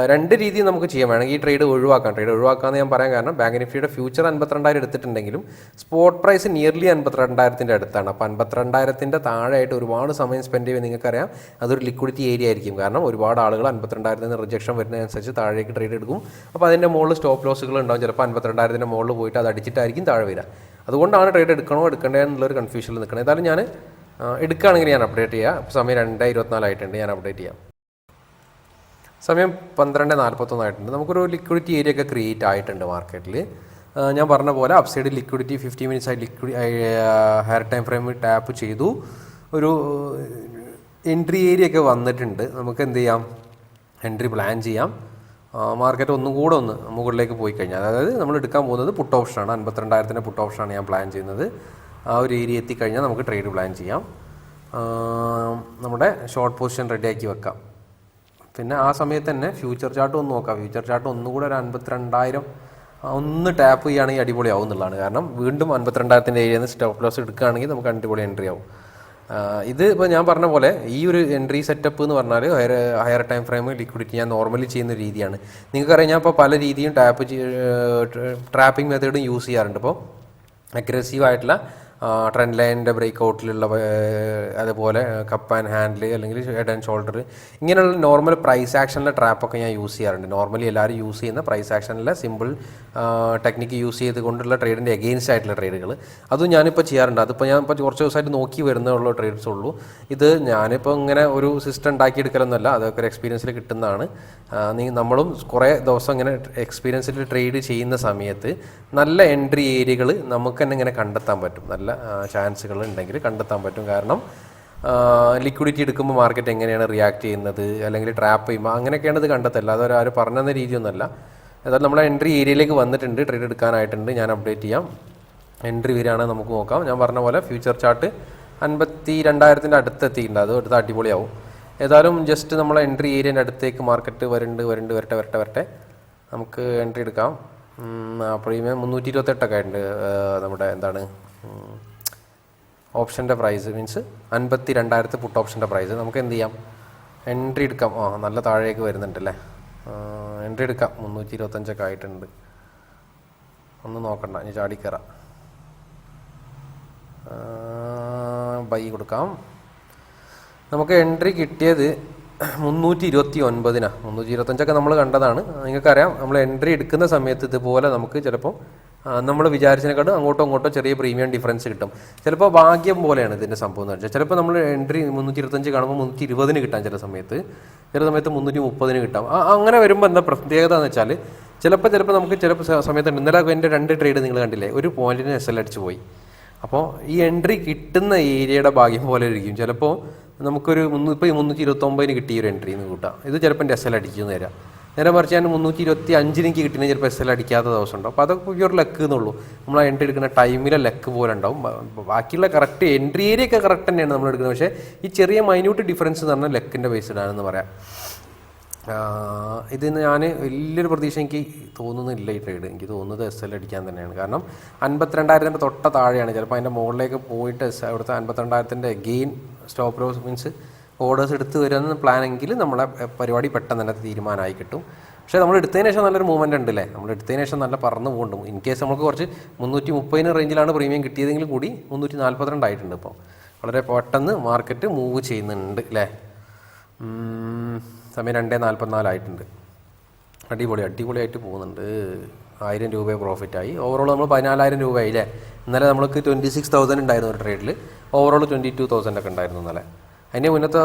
രണ്ട് രീതിയിൽ നമുക്ക് ചെയ്യാം. വേണമെങ്കിൽ ഈ ട്രേഡ് ഒഴിവാക്കാം. ട്രേഡ് ഒഴിവാക്കാമെന്ന് ഞാൻ പറയാൻ കാരണം ബാങ്ക് നിഫ്റ്റിയുടെ ഫ്യൂച്ചർ അൻപത്തിരണ്ടായിരം എടുത്തിട്ടുണ്ടെങ്കിലും സ്പോട്ട് പ്രൈസ് നിയർലി അൻപത്തിരണ്ടായിരത്തിന്റെ അടുത്താണ്. അപ്പോൾ അൻപത്തിരണ്ടായിരത്തിന്റെ താഴെയായിട്ട് ഒരുപാട് സമയം സ്പെൻഡ് ചെയ്യുമ്പോൾ നിങ്ങൾക്കറിയാം. അതൊരു ലിക്വിഡിറ്റി ഏരിയ ആയിരിക്കും. കാരണം ഒരുപാട് ആളുകൾ അൻപത്തിരണ്ടായിരത്തിന് റിജക്ഷൻ വരുന്നതനുസരിച്ച് താഴേക്ക് ട്രേഡ് എടുക്കും. അപ്പോൾ അതിന്റെ മുകളിൽ സ്റ്റോപ്പ് ലോസുകൾ ഉണ്ടാവും. ചിലപ്പോൾ അൻപത്തിരണ്ടായിരത്തിന്റെ മുകളിൽ പോയിട്ട് അത് അടിച്ചിട്ടായിരിക്കും താഴെ വരിക. അതുകൊണ്ടാണ് ട്രേഡ് എടുക്കണോ എടുക്കണ്ടേ എന്നുള്ളൊരു കൺഫ്യൂഷനിൽ നിൽക്കുന്നത് ഏതായാലും ഞാൻ എടുക്കുകയാണെങ്കിൽ ഞാൻ അപ്ഡേറ്റ് ചെയ്യാം. സമയം രണ്ട് ഇരുപത്തിനാലായിട്ടുണ്ട് ഞാൻ അപ്ഡേറ്റ് ചെയ്യാം. സമയം പന്ത്രണ്ട് നാൽപ്പത്തൊന്നായിട്ടുണ്ട് നമുക്കൊരു ലിക്വിഡിറ്റി ഏരിയ ഒക്കെ ക്രിയേറ്റ് ആയിട്ടുണ്ട് മാർക്കറ്റിൽ ഞാൻ പറഞ്ഞ പോലെ അപ്സൈഡ് ലിക്വിഡിറ്റി ഫിഫ്റ്റി മിനിറ്റ്സ് ആയി liquid higher time frame tap ചെയ്തു. ഒരു എൻട്രി ഏരിയ ഒക്കെ വന്നിട്ടുണ്ട്. നമുക്ക് എന്ത് ചെയ്യാം? എൻട്രി പ്ലാൻ ചെയ്യാം. മാർക്കറ്റ് ഒന്നും കൂടെ ഒന്ന് മുകളിലേക്ക് പോയി കഴിഞ്ഞാൽ അതായത് നമ്മൾ എടുക്കാൻ പോകുന്നത് പുട്ട് ഓപ്ഷനാണ് അൻപത്തിരണ്ടായിരത്തിന്റെ പുട്ട് ഓപ്ഷനാണ് ഞാൻ പ്ലാൻ ചെയ്യുന്നത്. ആ ഒരു ഏരിയ എത്തിക്കഴിഞ്ഞാൽ നമുക്ക് ട്രേഡ് പ്ലാൻ ചെയ്യാം. നമ്മുടെ ഷോർട്ട് പൊസിഷൻ റെഡിയാക്കി വെക്കാം. പിന്നെ ആ സമയത്ത് തന്നെ ഫ്യൂച്ചർ ചാർട്ട് ഒന്ന് നോക്കാം. ഫ്യൂച്ചർ ചാർട്ട് ഒന്നുകൂടെ ഒരു അൻപത്തിരണ്ടായിരം ഒന്ന് ടാപ്പ് ചെയ്യുകയാണെങ്കിൽ അടിപൊളിയാവും എന്നുള്ളതാണ്. കാരണം വീണ്ടും അൻപത്തിരണ്ടായിരത്തിന്റെ ഏരിയയിൽ നിന്ന് സ്റ്റോപ്പ് ലോസ് എടുക്കുകയാണെങ്കിൽ നമുക്ക് അടിപൊളി എൻട്രി ആവും. ഇത് ഇപ്പോൾ ഞാൻ പറഞ്ഞ പോലെ ഈ ഒരു എൻട്രി സെറ്റപ്പ് എന്ന് പറഞ്ഞാൽ higher higher time frame liquidity ഞാൻ നോർമലി ചെയ്യുന്ന രീതിയാണ്. നിങ്ങൾക്കറിയാം ഞാൻ ഇപ്പോൾ പല രീതിയും ടാപ്പ് ട്രാപ്പിംഗ് മെത്തേഡും യൂസ് ചെയ്യാറുണ്ട്. ഇപ്പോൾ അഗ്രസീവ് ആയിട്ടുള്ള ട്രെൻഡ് ലൈനിന്റെ ബ്രേക്ക് ഔട്ടിലുള്ള അതുപോലെ കപ്പ് ആൻഡ് ഹാൻഡിൽ അല്ലെങ്കിൽ ഹെഡ് ആൻഡ് ഷോൾഡർ ഇങ്ങനെയുള്ള നോർമൽ പ്രൈസ് ആക്ഷനിലെ ട്രാപ്പൊക്കെ ഞാൻ യൂസ് ചെയ്യാറുണ്ട്. നോർമലി എല്ലാവരും യൂസ് ചെയ്യുന്ന പ്രൈസ് ആക്ഷനിലെ സിമ്പിൾ ടെക്നിക്ക് യൂസ് ചെയ്തുകൊണ്ടുള്ള ട്രേഡിന്റെ എഗെയിൻസ്റ്റ് ആയിട്ടുള്ള ട്രേഡുകൾ അതും ഞാനിപ്പോൾ ചെയ്യാറുണ്ട്. അതിപ്പോൾ ഞാൻ ഇപ്പോൾ കുറച്ച് ദിവസമായിട്ട് നോക്കി വരുന്നുള്ള ട്രേഡ്സ് ഉള്ളൂ. ഇത് ഞാനിപ്പോൾ ഇങ്ങനെ ഒരു സിസ്റ്റം ഉണ്ടാക്കിയെടുക്കലൊന്നുമല്ല. അതൊക്കെ ഒരു എക്സ്പീരിയൻസിൽ കിട്ടുന്നതാണ്. നീ നമ്മളും കുറേ ദിവസം ഇങ്ങനെ എക്സ്പീരിയൻസിൽ ട്രേഡ് ചെയ്യുന്ന സമയത്ത് നല്ല എൻട്രി ഏരിയകൾ നമുക്ക് തന്നെ ഇങ്ങനെ കണ്ടെത്താൻ പറ്റും. നല്ല ചാൻസുകൾ ഉണ്ടെങ്കിൽ കണ്ടെത്താൻ പറ്റും. കാരണം ലിക്വിഡിറ്റി എടുക്കുമ്പോൾ മാർക്കറ്റ് എങ്ങനെയാണ് റിയാക്ട് ചെയ്യുന്നത് അല്ലെങ്കിൽ ട്രാപ്പ് ചെയ്യുമ്പോൾ അങ്ങനെയൊക്കെയാണ് ഇത് കണ്ടെത്തല്ല അതൊരു ആരും പറഞ്ഞെന്ന രീതിയൊന്നുമല്ല. അതായത് നമ്മുടെ എൻട്രി ഏരിയയിലേക്ക് വന്നിട്ടുണ്ട്. ട്രേഡ് എടുക്കാനായിട്ടുണ്ട്. ഞാൻ അപ്ഡേറ്റ് ചെയ്യാം. എൻട്രി വരികയാണെങ്കിൽ നമുക്ക് നോക്കാം. ഞാൻ പറഞ്ഞ പോലെ ഫ്യൂച്ചർ ചാർട്ട് അൻപത്തി രണ്ടായിരത്തിന്റെ അടുത്ത് എത്തിയിട്ടുണ്ട് അത് എടുത്ത് അടിപൊളിയാവും. ഏതായാലും ജസ്റ്റ് നമ്മളെ എൻട്രി ഏരിയന്റെ അടുത്തേക്ക് മാർക്കറ്റ് വരുന്നുണ്ട് വരുന്നുണ്ട് വരട്ടെ വരട്ടെ വരട്ടെ. നമുക്ക് എൻട്രി എടുക്കാം. പ്രീമിയം മുന്നൂറ്റി ഇരുപത്തെട്ടൊക്കെ ഉണ്ട് നമ്മുടെ എന്താണ് ഓപ്ഷന്റെ പ്രൈസ് മീൻസ് അൻപത്തി രണ്ടായിരത്തി പുട്ട് ഓപ്ഷന്റെ പ്രൈസ് നമുക്ക് എന്ത് ചെയ്യാം? എൻട്രി എടുക്കാം. ആ നല്ല താഴേക്ക് വരുന്നുണ്ടല്ലേ എൻട്രി എടുക്കാം. മുന്നൂറ്റി ഇരുപത്തഞ്ചൊക്കെ ആയിട്ടുണ്ട്. ഒന്ന് നോക്കണ്ട. ഇനി ചാടിക്കയറാം ബൈ കൊടുക്കാം. നമുക്ക് എൻട്രി കിട്ടിയത് മുന്നൂറ്റി ഇരുപത്തി ഒൻപതിനാണ് മുന്നൂറ്റി ഇരുപത്തഞ്ചൊക്കെ നമ്മൾ കണ്ടതാണ്. നിങ്ങൾക്കറിയാം നമ്മൾ എൻട്രി എടുക്കുന്ന സമയത്ത് ഇതുപോലെ നമുക്ക് ചിലപ്പോൾ നമ്മൾ വിചാരിച്ചതിനെക്കാട്ടും അങ്ങോട്ടോ അങ്ങോട്ടും ചെറിയ പ്രീമിയം ഡിഫറൻസ് കിട്ടും. ചിലപ്പോൾ ഭാഗ്യം പോലെയാണ് ഇതിന്റെ സംഭവം എന്ന് വെച്ചാൽ ചിലപ്പോൾ നമ്മൾ എൻട്രി മുന്നൂറ്റി ഇരുപത്തഞ്ച് കാണുമ്പോൾ മുന്നൂറ്റി ഇരുപതിന് കിട്ടാം ചില സമയത്ത്. ചില സമയത്ത് മുന്നൂറ്റി മുപ്പതിന് കിട്ടാം അങ്ങനെ വരുമ്പോൾ എന്താ പ്രത്യേകത എന്ന് വെച്ചാൽ ചിലപ്പോൾ ചിലപ്പോൾ നമുക്ക് ചിലപ്പോൾ സമയത്ത് ഇന്നലെ എന്റെ രണ്ട് ട്രേഡ് നിങ്ങൾ കണ്ടില്ലേ? ഒരു പോയിന്റിന് എസ് എൽ അടിച്ച് പോയി. അപ്പോൾ ഈ എൻട്രി കിട്ടുന്ന ഏരിയയുടെ ഭാഗ്യം പോലെ ഇരിക്കും. ചിലപ്പോൾ നമുക്കൊരു മുന്നൂ ഇപ്പോൾ മുന്നൂറ്റി ഇരുപത്തൊമ്പതിന് കിട്ടിയ ഒരു എൻട്രി എന്ന് കൂട്ടാം. ഇത് ചിലപ്പോൾ എന്റെ എസ് എൽ അടിക്കുന്നു തരാം നേരെ മറിച്ച് ഞാൻ മുന്നൂറ്റി ഇരുപത്തി അഞ്ചിന് കിട്ടുന്ന ചിലപ്പോൾ എസ് എൽ അടിക്കാത്ത ദിവസം ഉണ്ടാവും അപ്പോൾ അതൊക്കെ പ്യൂർ ലക്ക് എന്നുള്ളൂ നമ്മൾ എൻട്രി എടുക്കുന്ന ടൈമിലെ ലക്ക് പോലെ ഉണ്ടാവും. ബാക്കിയുള്ള കറക്റ്റ് എൻട്രി ഏരിയ ഒക്കെ കറക്റ്റ് തന്നെയാണ് നമ്മൾ എടുക്കുന്നത്. പക്ഷേ ഈ ചെറിയ മൈന്യൂട്ട് ഡിഫറൻസ് എന്ന് പറഞ്ഞാൽ ലക്കിന്റെ ബേസ്ഡാണെന്ന് പറയാം. ഇതിന് ഞാൻ വലിയൊരു പ്രതീക്ഷ എനിക്ക് തോന്നുന്നില്ല ഈ ട്രേഡ് എനിക്ക് തോന്നുന്നത് എസ് എൽ അടിക്കാൻ തന്നെയാണ്. കാരണം അൻപത്തിരണ്ടായിരത്തിന്റെ തൊട്ട താഴെയാണ്. ചിലപ്പോൾ അതിന്റെ മുകളിലേക്ക് പോയിട്ട് എസ് അവിടുത്തെ അൻപത്തിരണ്ടായിരത്തിന്റെ gain stop loss means orders എടുത്ത് വരുന്ന പ്ലാനെങ്കിൽ നമ്മളെ പരിപാടി പെട്ടെന്ന് തന്നെ തീരുമാനമായി കിട്ടും. പക്ഷേ നമ്മൾ എടുത്തതിന് ശേഷം നല്ലൊരു മൂവ്മെന്റ് ഉണ്ടല്ലേ? നമ്മൾ എടുത്തതിന് ശേഷം നല്ല പറന്ന് പോകുന്നുണ്ട് ഇൻ കേസ് നമുക്ക് കുറച്ച് മുന്നൂറ്റി മുപ്പതിന് റേഞ്ചിലാണ് പ്രീമിയം കിട്ടിയതെങ്കിൽ കൂടി മുന്നൂറ്റി നാൽപ്പത്തിരണ്ട് ആയിട്ടുണ്ട് ഇപ്പോൾ വളരെ പെട്ടെന്ന് മാർക്കറ്റ് മൂവ് ചെയ്യുന്നുണ്ട് അല്ലേ സമയം രണ്ടേ നാൽപ്പത്തിനാലായിട്ടുണ്ട് അടിപൊളി അടിപൊളിയായിട്ട് പോകുന്നുണ്ട്. ആയിരം രൂപ പ്രോഫിറ്റായി ഓവറോൾ നമ്മൾ പതിനാലായിരം രൂപയായി അല്ലേ ഇന്നലെ നമ്മൾക്ക് ട്വന്റി സിക്സ് തൗസൻഡ് ഉണ്ടായിരുന്നു ഒരു ട്രേഡിൽ ഓവറോൾ ട്വന്റി ടു തൗസൻഡ് ഒക്കെ ഉണ്ടായിരുന്നു ഇന്നലെ. അതിന്റെ മുന്നത്തെ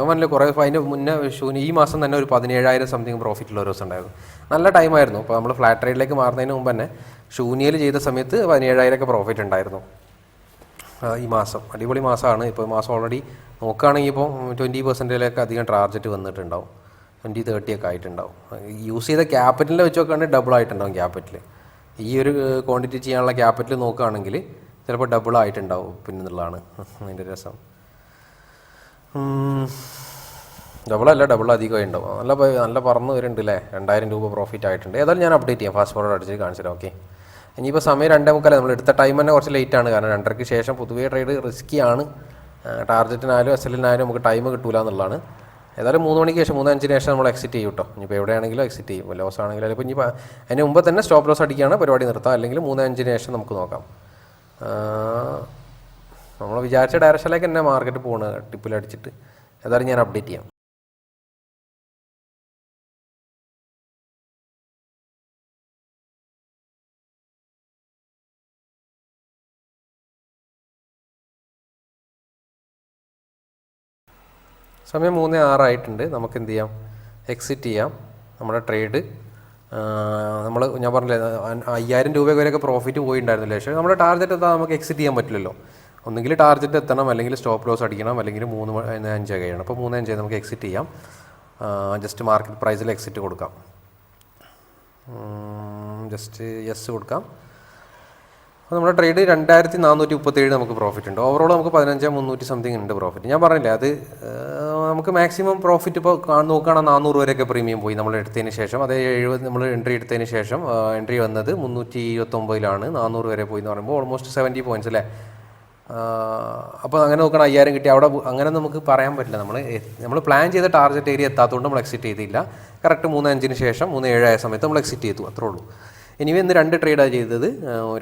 അവനല്ലേ കുറേ അതിന്റെ മുന്നേ ഷൂന് ഈ മാസം തന്നെ ഒരു പതിനേഴായിരം സംതിങ് പ്രോഫിറ്റുള്ള ഒരു ദിവസം ഉണ്ടായിരുന്നു നല്ല ടൈമായിരുന്നു അപ്പോൾ നമ്മൾ ഫ്ലാറ്റ് ട്രേഡിലേക്ക് മാറുന്നതിന് മുമ്പ് തന്നെ ഷൂനിയൽ ചെയ്ത സമയത്ത് പതിനേഴായിരം ഒക്കെ പ്രോഫിറ്റ് ഉണ്ടായിരുന്നു. ഈ മാസം. അടിപൊളി മാസമാണ്. ഇപ്പോൾ മാസം ഓൾറെഡി നോക്കുകയാണെങ്കിൽ ഇപ്പോൾ ട്വന്റി പെർസെന്റേജിലൊക്കെ അധികം ടാർജറ്റ് വന്നിട്ടുണ്ടാവും. ട്വന്റി തേർട്ടി ഒക്കെ ആയിട്ടുണ്ടാവും. യൂസ് ചെയ്ത ക്യാപിറ്റലിനെ വെച്ച് നോക്കുകയാണെങ്കിൽ ഡബിൾ ആയിട്ടുണ്ടാവും ക്യാപിറ്റൽ ഈ ഒരു ക്വാണ്ടിറ്റി ചെയ്യാനുള്ള ക്യാപിറ്റൽ നോക്കുകയാണെങ്കിൽ ചിലപ്പോൾ ഡബിൾ ആയിട്ടുണ്ടാവും പിന്നെ എന്നുള്ളതാണ് അതിന്റെ രസം. ഡബിൾ അല്ല ഡബിൾ അധികമായി ഉണ്ടാവും നല്ല നല്ല പറന്ന് വരുന്നുണ്ട് അല്ലേ രണ്ടായിരം രൂപ പ്രോഫിറ്റ് ആയിട്ടുണ്ട്. ഏതായാലും ഞാൻ അപ്ഡേറ്റ് ചെയ്യാം. ഫാസ്റ്റ് ഫോർവേഡ് കാണിച്ചു തരാം ഓക്കെ ഇനിയിപ്പോൾ സമയം രണ്ടേ മുക്കാലേ. നമ്മൾ എടുത്ത ടൈം തന്നെ കുറച്ച് ലേറ്റ് ആണ്. കാരണം രണ്ടരയ്ക്ക് ശേഷം പൊതുവേ ട്രേഡ് റിസ്ക്കിയാണ് ടാർജറ്റിനായാലും എസ് എല്ലിനായാലും നമുക്ക് ടൈം കിട്ടൂല എന്നുള്ളതാണ്. ഏതായാലും മൂന്ന് മണിക്ക് ശേഷം മൂന്ന് അഞ്ചിന് ശേഷം നമ്മൾ എക്സിറ്റ് ചെയ്യും കേട്ടോ ഇനിയിപ്പോൾ എവിടെയാണെങ്കിലും എക്സിറ്റ് ചെയ്യും. ലോസ് ആണെങ്കിലും അതിപ്പോൾ ഇനി അതിന് മുമ്പ് തന്നെ സ്റ്റോപ്പ് ലോസ് അടിക്കുകയാണ്. പരിപാടി നിർത്താം. അല്ലെങ്കിൽ മൂന്ന് അഞ്ചിന് ശേഷം നമുക്ക് നോക്കാം. നമ്മൾ വിചാരിച്ച ഡയറക്ഷനിലേക്ക് തന്നെ മാർക്കറ്റ് പോകുന്നത് ടിപ്പിലടിച്ചിട്ട് ഏതായാലും ഞാൻ അപ്ഡേറ്റ് ചെയ്യാം. സമയം മൂന്ന് ആറായിട്ടുണ്ട്. നമുക്ക് എന്ത് ചെയ്യാം? എക്സിറ്റ് ചെയ്യാം. നമ്മുടെ ട്രേഡ് നമ്മൾ ഞാൻ പറഞ്ഞില്ലേ അയ്യായിരം രൂപ വരെയൊക്കെ പ്രോഫിറ്റ് പോയിട്ടുണ്ടായിരുന്നില്ല പക്ഷേ നമ്മുടെ ടാർഗറ്റ് എത്താൻ നമുക്ക് എക്സിറ്റ് ചെയ്യാൻ പറ്റില്ലല്ലോ. ഒന്നുകിൽ ടാർജറ്റ് എത്തണം അല്ലെങ്കിൽ സ്റ്റോപ്പ് ലോസ് അടിക്കണം അല്ലെങ്കിൽ മൂന്ന് അഞ്ച് കഴിയണം. അപ്പോൾ മൂന്ന് അഞ്ച് നമുക്ക് എക്സിറ്റ് ചെയ്യാം. ജസ്റ്റ് മാർക്കറ്റ് പ്രൈസിൽ എക്സിറ്റ് കൊടുക്കാം. ജസ്റ്റ് യെസ് കൊടുക്കാം. അപ്പോൾ നമ്മുടെ ട്രേഡ് രണ്ടായിരത്തി നാനൂറ്റി മുപ്പത്തേഴ് നമുക്ക് പ്രോഫിറ്റ് ഉണ്ട്. ഓവറോൾ നമുക്ക് പതിനഞ്ച് മുന്നൂറ്റി സംതിങ് ഉണ്ട് പ്രോഫിറ്റ് ഞാൻ പറഞ്ഞില്ലേ അത് നമുക്ക് മാക്സിമം പ്രോഫിറ്റ് ഇപ്പോൾ നോക്കുകയാണെങ്കിൽ നാനൂറ് വരെയൊക്കെ പ്രീമിയം പോയി നമ്മൾ എടുത്തതിന് ശേഷം. അതേ എഴുപത് നമ്മൾ എൻട്രി എടുത്തതിന് ശേഷം എൻട്രി വന്നത് മുന്നൂറ്റി ഇരുപത്തൊമ്പതിലാണ് നാനൂറ് വരെ പോയി എന്ന് പറയുമ്പോൾ ഓൾമോസ്റ്റ് സെവന്റി പോയിന്റ്സ് അല്ലേ? അപ്പോൾ അങ്ങനെ നോക്കണം അയ്യായിരം കിട്ടി. അവിടെ അങ്ങനെ നമുക്ക് പറയാൻ പറ്റില്ല. നമ്മൾ നമ്മൾ പ്ലാൻ ചെയ്ത ടാർഗറ്റ് ഏരിയ എത്താത്തതുകൊണ്ട് നമ്മൾ എക്സിറ്റ് ചെയ്തില്ല. കറക്റ്റ് മൂന്ന് അഞ്ചിന് ശേഷം മൂന്ന് ഏഴായ സമയത്ത് നമ്മൾ എക്സിറ്റ് ചെയ്തു. അത്രേ ഉള്ളൂ. ഇനി ഇന്ന് രണ്ട് ട്രേഡാണ് ചെയ്തത്.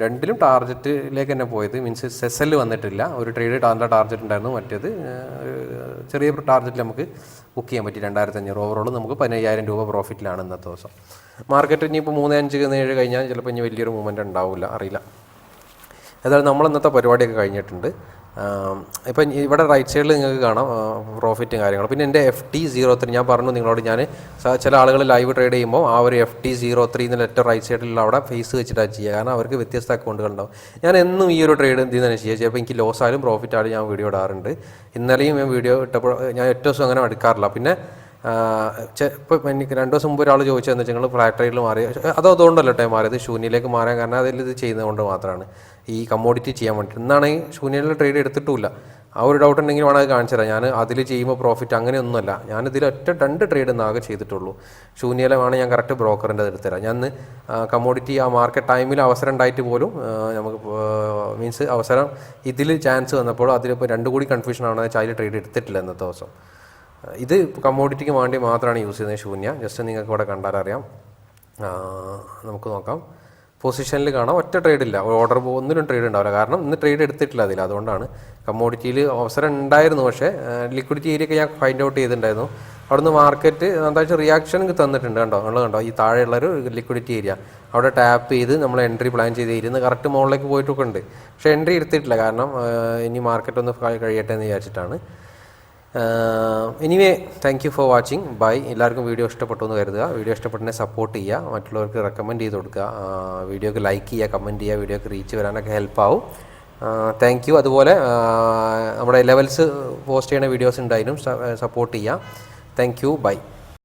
രണ്ടിലും ടാർഗറ്റിലേക്ക് തന്നെ പോയത്. മീൻസ് സെസൽ വന്നിട്ടില്ല. ഒരു ട്രേഡ് നല്ല ടാർഗറ്റ് ഉണ്ടായിരുന്നു. മറ്റേത് ചെറിയ ടാർഗറ്റിൽ നമുക്ക് ബുക്ക് ചെയ്യാൻ പറ്റി. രണ്ടായിരത്തി അഞ്ഞൂറ് ഓവറോൾ നമുക്ക് പതിനയ്യായിരം രൂപ പ്രോഫിറ്റിലാണ് ഇന്നത്തെ ദിവസം. മാർക്കറ്റ് ഇനിയിപ്പോൾ മൂന്ന് അഞ്ച് ഏഴ് കഴിഞ്ഞാൽ ചിലപ്പോൾ ഇനി വലിയൊരു മൂവ്മെന്റ് ഉണ്ടാവില്ല. അറിയില്ല. ഏതായാലും നമ്മൾ ഇന്നത്തെ പരിപാടിയൊക്കെ കഴിഞ്ഞിട്ടുണ്ട്. ഇപ്പം ഇവിടെ റൈറ്റ് സൈഡിൽ നിങ്ങൾക്ക് കാണാം പ്രോഫിറ്റും കാര്യങ്ങളും. പിന്നെ എന്റെ എഫ് ടി സീറോ ത്രീ ഞാൻ പറഞ്ഞു നിങ്ങളോട് ഞാൻ ചില ആളുകൾ ലൈവ് ട്രേഡ് ചെയ്യുമ്പോൾ ആ ഒരു എഫ് ടി സീറോ ത്രീ എന്ന ലെറ്റർ റൈറ്റ് സൈഡിൽ അവിടെ ഫേസ് വെച്ചിട്ടാണ് ചെയ്യുക. കാരണം അവർക്ക് വ്യത്യസ്ത അക്കൗണ്ടുകൾ ഉണ്ടാവും ഞാൻ എന്നും ഈ ഒരു ട്രേഡ് എന്ത് ചെയ്യുന്നതാണ് ചെയ്യുക. ചിലപ്പോൾ എനിക്ക് ലോസ് ആയാലും പ്രോഫിറ്റ് ആയാലും ഞാൻ വീഡിയോ ഇടാറുണ്ട്. ഇന്നലെയും ഞാൻ വീഡിയോ ഇട്ടപ്പോൾ ഞാൻ ഏറ്റവും ദിവസം അങ്ങനെ എടുക്കാറില്ല. പിന്നെ ഇപ്പോൾ എനിക്ക് രണ്ട് ദിവസം മുമ്പ് ഒരാൾ ചോദിച്ചതെന്ന് വെച്ചാൽ നിങ്ങൾ ഫ്ലാറ്റ് ട്രേഡിൽ മാറി അതോ അതുകൊണ്ടല്ലോ മാറിയത്. ശൂന്യയിലേക്ക് മാറാൻ കാരണം അതിൽ ഇത് ചെയ്യുന്നത് കൊണ്ട് മാത്രമാണ്. ഈ കമ്മോഡിറ്റി ചെയ്യാൻ വേണ്ടിയിട്ട് ഇന്നാണെങ്കിൽ ശൂന്യനിൽ ട്രേഡ് എടുത്തിട്ടുമില്ല. ആ ഒരു ഡൗട്ട് ഉണ്ടെങ്കിൽ വേണം അത് കാണിച്ചു തരാം ഞാൻ അതിൽ ചെയ്യുമ്പോൾ പ്രോഫിറ്റ് അങ്ങനെയൊന്നുമല്ല. ഞാൻ ഒറ്റ രണ്ട് ട്രേഡ് ആകെ ചെയ്തിട്ടുള്ളൂ. ശൂന്യയിലെ വേണം ഞാൻ കറക്റ്റ് ബ്രോക്കറിന്റെ അത് എടുത്തുതരാം ഞാൻ കമ്മോഡിറ്റി ആ മാർക്കറ്റ് ടൈമിൽ അവസരം ഉണ്ടായിട്ട് പോലും നമുക്ക് മീൻസ് അവസരം ഇതിൽ ചാൻസ് വന്നപ്പോൾ അതിലിപ്പോൾ രണ്ടു കൂടി കൺഫ്യൂഷൻ ആണെന്ന് വെച്ചാൽ അതിൽ ട്രേഡ് എടുത്തിട്ടില്ല ഇന്നത്തെ ദിവസം. ഇത് കമ്മോഡിറ്റിക്ക് വേണ്ടി മാത്രമാണ് യൂസ് ചെയ്യുന്നത് ശൂന്യ. ജസ്റ്റ് നിങ്ങൾക്ക് ഇവിടെ കണ്ടാലറിയാം. നമുക്ക് നോക്കാം. പൊസിഷനിൽ കാണാം ഒറ്റ ട്രേഡ് ഇല്ല. ഓർഡർ ഒന്നിനും ട്രേഡ് ഉണ്ടാവില്ല. കാരണം ഇന്ന് ട്രേഡ് എടുത്തിട്ടില്ല അതിൽ. അതുകൊണ്ടാണ് കമ്മോഡിറ്റിയിൽ അവസരം ഉണ്ടായിരുന്നു. പക്ഷേ ലിക്വിഡിറ്റി ഏരിയ ഒക്കെ ഞാൻ ഫൈൻഡ് ഔട്ട് ചെയ്തിട്ടുണ്ടായിരുന്നു. അവിടുന്ന് മാർക്കറ്റ് എന്താ റിയാക്ഷൻ തന്നിട്ടുണ്ട് കണ്ടോ? നിങ്ങൾ കണ്ടോ? ഈ താഴെയുള്ളൊരു ലിക്വിഡിറ്റി ഏരിയ അവിടെ ടാപ്പ് ചെയ്ത് നമ്മൾ എൻട്രി പ്ലാൻ ചെയ്ത് ഇരുന്ന് കറക്റ്റ് മുകളിലേക്ക് പോയിട്ടൊക്കെ ഉണ്ട്. പക്ഷേ എൻട്രി എടുത്തിട്ടില്ല. കാരണം ഇനി മാർക്കറ്റ് ഒന്ന് കഴിയട്ടെ എന്ന് വിചാരിച്ചിട്ടാണ്. Anyway thank you for watching bye എല്ലാവർക്കും വീഡിയോ ഇഷ്ടപ്പെട്ടു എന്ന് കരുതുക. വീഡിയോ ഇഷ്ടപ്പെട്ടതിനെ സപ്പോർട്ട് ചെയ്യുക. മറ്റുള്ളവർക്ക് റെക്കമെൻഡ് ചെയ്ത് കൊടുക്കുക. വീഡിയോക്ക് ലൈക്ക് ചെയ്യുക കമന്റ് ചെയ്യുക വീഡിയോക്ക് റീച്ച് വരാനൊക്കെ ഹെൽപ്പാവും താങ്ക് യു അതുപോലെ നമ്മുടെ ലെവൽസ് പോസ്റ്റ് ചെയ്യുന്ന വീഡിയോസ് ഉണ്ടായാലും സപ്പോർട്ട് ചെയ്യുക. Thank you bye